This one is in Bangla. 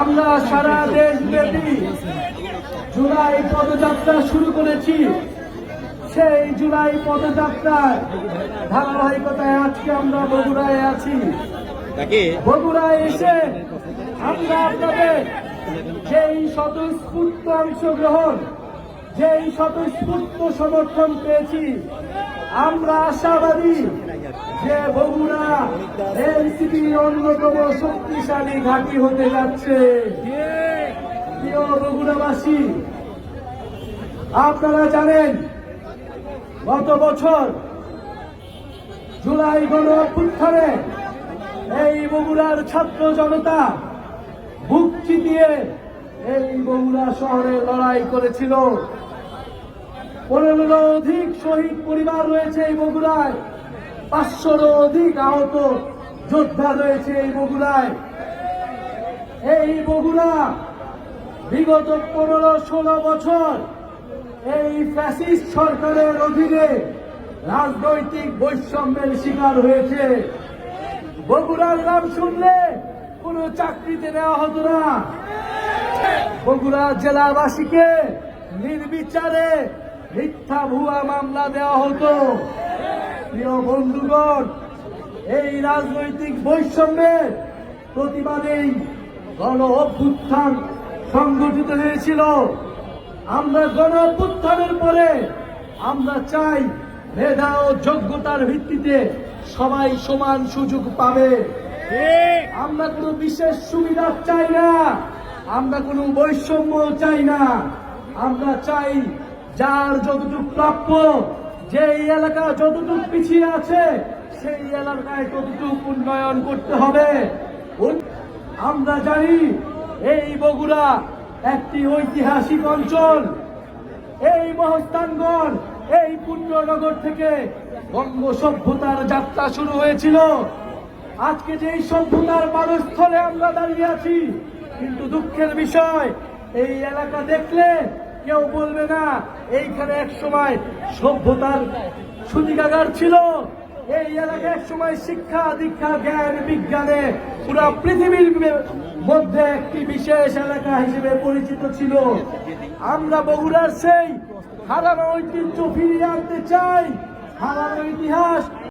আমরা সারা দেশব্যাপী জুলাই পদযাত্রা শুরু করেছি। সেই জুলাই পদযাত্রার ধারাবাহিকতায় আজকে আমরা বগুড়ায় আছি। বগুড়ায় এসে আমরা আপনাদের সেই স্বতঃস্ফূর্ত অংশগ্রহণ যেই স্বতঃস্ফূর্ত সমর্থন পেয়েছি, আমরা আশাবাদী যে বগুড়া এনসিপির অন্যতম শক্তিশালী ঘাঁটি হতে যাচ্ছে। প্রিয় বগুড়াবাসী, আপনারা জানেন, গত বছর জুলাই গণ অভ্যুত্থানে এই বগুড়ার ছাত্র জনতা বুক চিতিয়ে এই বগুড়া শহরে লড়াই করেছিল। পনেরোর অধিক শহীদ পরিবার রয়েছে এই বগুড়ায়। পাঁচশোরও অধিক আহত যোদ্ধা রয়েছে এই বগুড়ায়। এই বগুড়া বিগত পনেরো, ষোলো বছর এই ফ্যাসিস্ট সরকারের অধীনে রাজনৈতিক বৈষম্যের শিকার হয়েছে। বগুড়ার নাম শুনলে কোনো চাকরিতে নেওয়া হতো না। বগুড়া জেলাবাসীকে নির্বিচারে মিথ্যা ভুয়া মামলা দেওয়া হতো। প্রিয় বন্ধুগণ, এই রাজনৈতিক বৈষম্যের প্রতিবাদেই গণ অভ্যুত্থান সংগঠিত হয়েছিল। আমরা গণ অভ্যুত্থানের পরে আমরা চাই মেধা ও যোগ্যতার ভিত্তিতে সবাই সমান সুযোগ পাবে। আমরা কোনো বিশেষ সুবিধা চাই না, আমরা কোনো বৈষম্য চাই না। আমরা চাই যার যতটুক প্রাপ্য, যেই এলাকা যতটুকু পিছিয়ে আছে, সেই এলাকায় ততটুকু উন্নয়ন করতে হবে। আমরা জানি এই বগুড়া একটি ঐতিহাসিক অঞ্চল। এই মহস্তানগণ এই পুণ্যনগর থেকে বঙ্গ সভ্যতার যাত্রা শুরু হয়েছিল। আজকে যে এই সভ্যতার পারস্থলে আমরা দাঁড়িয়ে আছি, কিন্তু দুঃখের বিষয়, এই এলাকা দেখলে কেউ বলবে না, এইখানে এক সময় সভ্যতার সুতিকাগার ছিল। এই এলাকা এক সময় শিক্ষা, দীক্ষা, জ্ঞান, বিজ্ঞানে পুরো পৃথিবীর মধ্যে একটি বিশেষ এলাকা হিসেবে পরিচিত ছিল। আমরা বগুড়ার সেই হারানো ঐতিহ্য ফিরিয়ে আনতে চাই। হারানো ইতিহাস